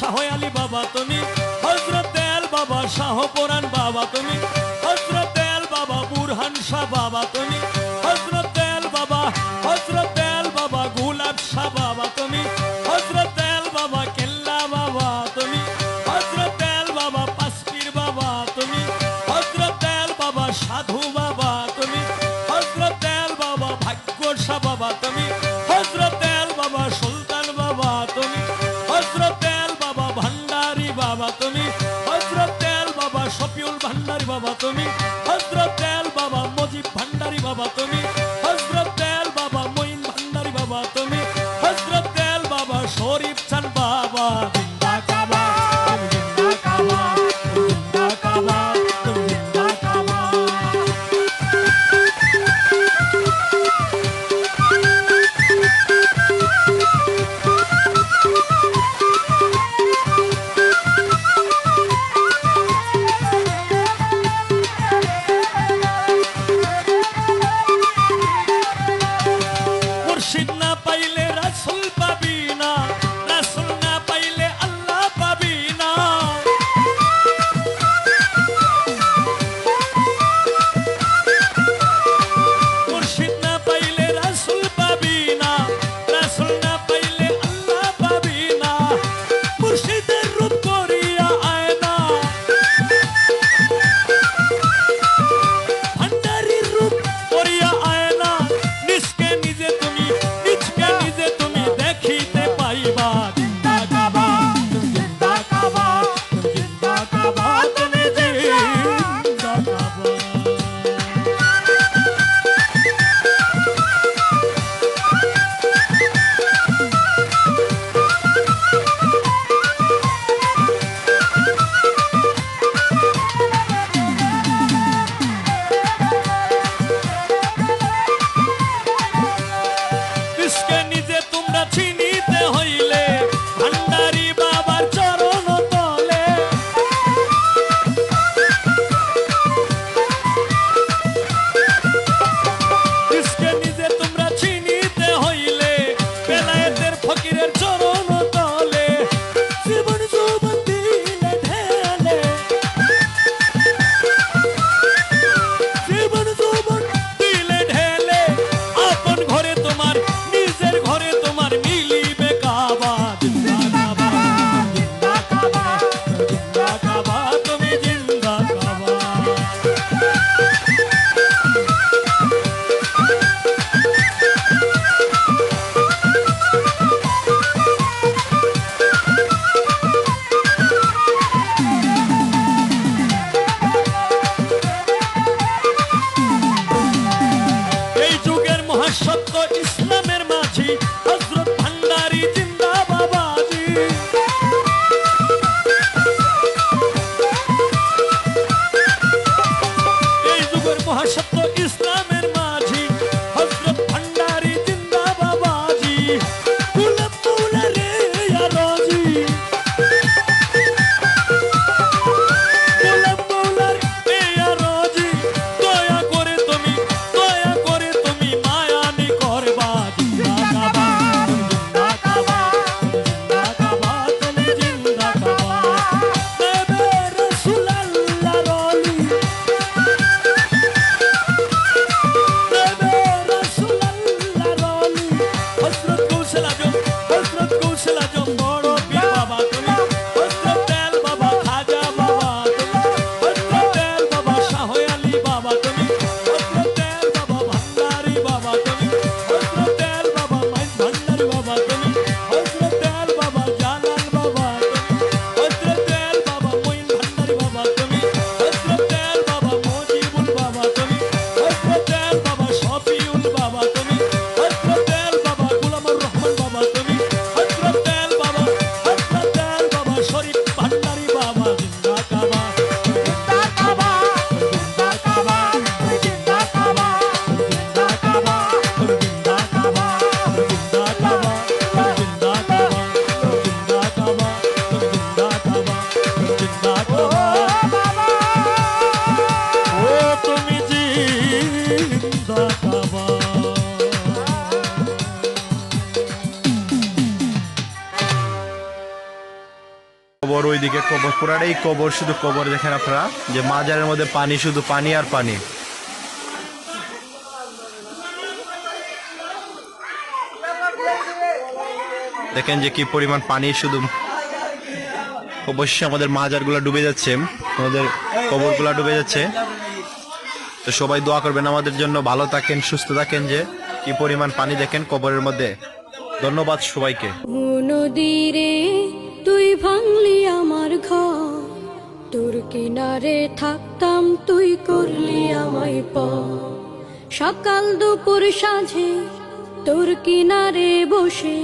শাহ আলী বাবা তুমি হজরত আল বাবা শাহ পুরান বাবা তুমি হজরত বাবা বুরহান শাহ বাবা তুমি বাবা তুমি। হজরত তেল বাবা, শফিউল ভান্ডারি বাবা তুমি। হজরত তেল বাবা, মজিব ভান্ডারি বাবা তুমি। হজরত তেল বাবা, মঈন ভান্ডারি বাবা তুমি। হজরত তেল বাবা, শরীফ চান বাবা কবর, ওইদিকে কবর পুরাটাই কবর শুধু কবর দেখেন আপনারা, যে মাজারের মধ্যে পানি, শুধু পানি আর পানি। দেখেন যে কি পরিমাণ পানি শুধু অবশ্যই আমাদের মাজারগুলো ডুবে যাচ্ছে, আমাদের কবরগুলো ডুবে যাচ্ছে। তো সবাই দোয়া করবেন আমাদের জন্য, ভালো থাকেন, সুস্থ থাকেন যে কি পরিমাণ পানি দেখেন কবরের মধ্যে। ধন্যবাদ সবাইকে। ভাঙলি আমার ঘর। তোর কিনারে থাকতাম, তুই করলি আমায় প সকাল দুপুর সাঁঝে তোর কিনারে বসে